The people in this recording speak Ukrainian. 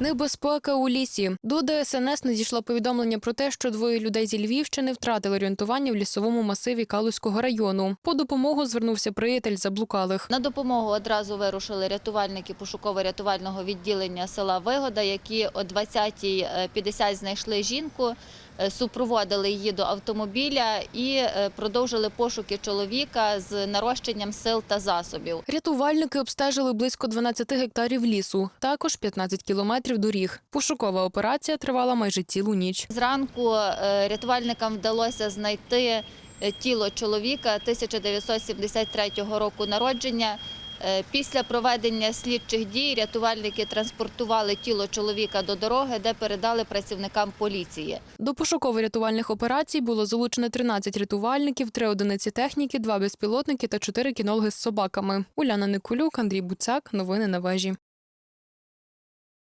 Небезпека у лісі. До ДСНС надійшло повідомлення про те, що двоє людей зі Львівщини втратили орієнтування в лісовому масиві Калузького району. По допомогу звернувся приятель заблукалих. На допомогу одразу вирушили рятувальники пошуково-рятувального відділення села Вигода, які о 20.50 знайшли жінку, е, супроводили її до автомобіля і е, продовжили пошуки чоловіка з нарощенням сил та засобів. Рятувальники обстежили близько 12 гектарів лісу, також 15 кілометрів доріг. Пошукова операція тривала майже цілу ніч. Зранку е, рятувальникам вдалося знайти е, тіло чоловіка 1973 року народження. Е, Після проведення слідчих дій рятувальники транспортували тіло чоловіка до дороги, де передали працівникам поліції. До пошуково-рятувальних операцій було залучено 13 рятувальників, 3 одиниці техніки, 2 безпілотники та 4 кінологи з собаками. Уляна Никулюк, Андрій Буцяк. Новини на вежі.